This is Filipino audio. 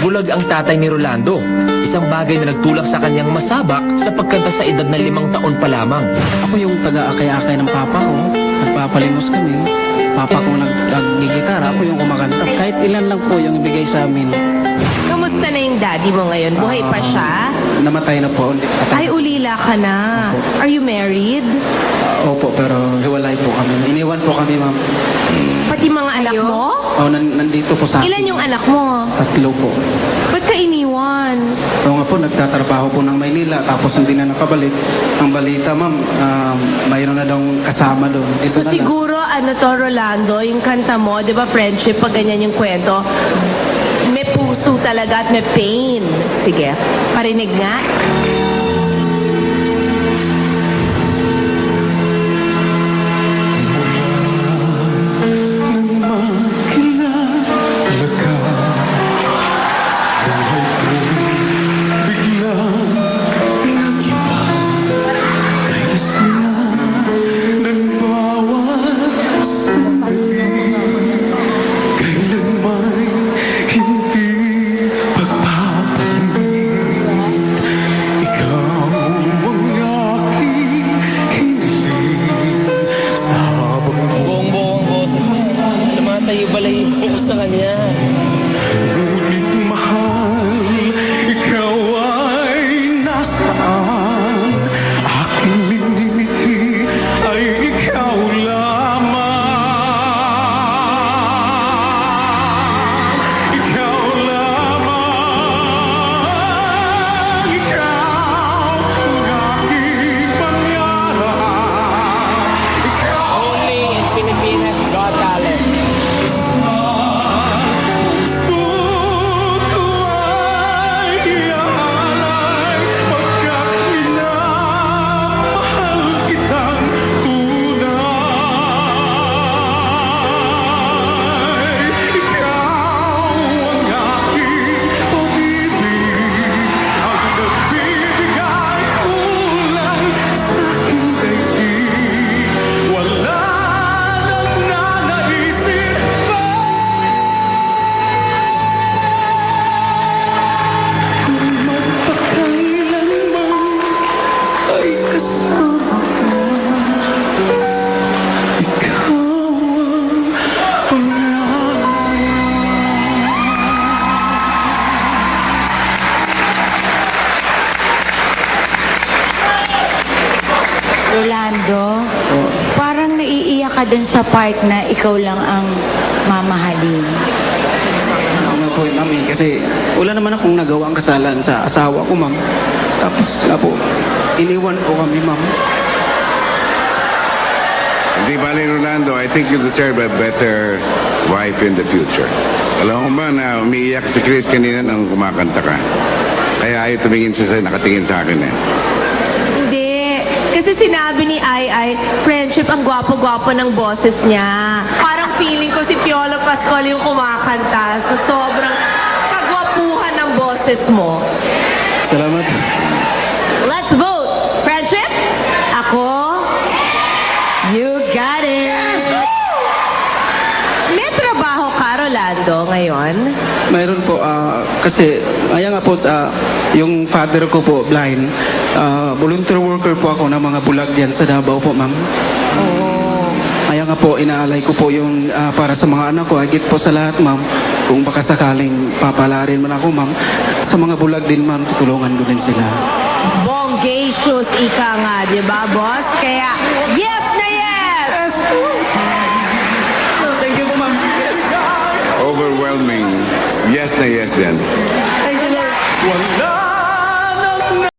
bulag ang tatay ni Rolando. Isang bagay na nagtulak sa kanyang masabak sa pagkanta sa edad na limang taon pa lamang. Ako yung taga-akay-akay ng papa ko. Nagpapalimos kami. Papa ko nag naggigitara, ako yung kumakanta. Kahit ilan lang po yung ibigay sa amin. Kamusta na yung daddy mo ngayon? Buhay pa siya? Namatay na po. Ay, ulila ka na. Are you married? Opo, pero hiwalay po kami. Iniwan po kami, ma'am. Pati mga anak mo? Oh, nan- nandito po sa akin. Ilan yung anak mo? Tatlo po. Ba't ka iniwan? Oo nga po, nagtatrabaho po ng Maynila, tapos hindi na nakabalik. Ang balita, ma'am, um, mayroon na daw kasama doon. Isa So na lang. siguro, ano to, Rolando, yung kanta mo, di ba, friendship, pag ganyan yung kwento, may puso talaga at may pain. Sige, parinig nga. Rolando, parang naiiyak ka dun sa part na ikaw lang ang mamahalin. Ano po, ma'am, eh, kasi wala naman akong nagawa ang kasalan sa asawa ko, ma'am. Tapos nga po, iniwan po kami, ma'am. Hindi bali Rolando, I think you deserve a better wife in the future. Alam mo ba na umiiyak si Chris kanina nang kumakanta ka? Kaya ayaw tumingin siya sa nakatingin sa akin eh. Kasi sinabi ni Ai Ai, friendship ang gwapo-gwapo ng boses niya. Parang feeling ko si Piolo Pascual yung kumakanta sa sobrang kagwapuhan ng boses mo. Salamat. Let's vote! Friendship? Ako? You got it! May trabaho ka, Rolando, ngayon? Mayroon po, ah, kasi, ayan nga po, sa, yung father ko po, blind, ah, volunteer worker po ako ng mga bulag dyan sa Davao po, ma'am. Oh. Kaya nga po, inaalay ko po yung ah, para sa mga anak ko, higit po sa lahat, ma'am, kung baka sakaling papalarin man ako, ma'am, sa mga bulag din, ma'am, tutulungan ko din sila. Bongacious ika nga, di ba, boss? Kaya, yes na yes! Thank you po, ma'am. Overwhelming. Yes na yes din. Thank you, Lord. Wala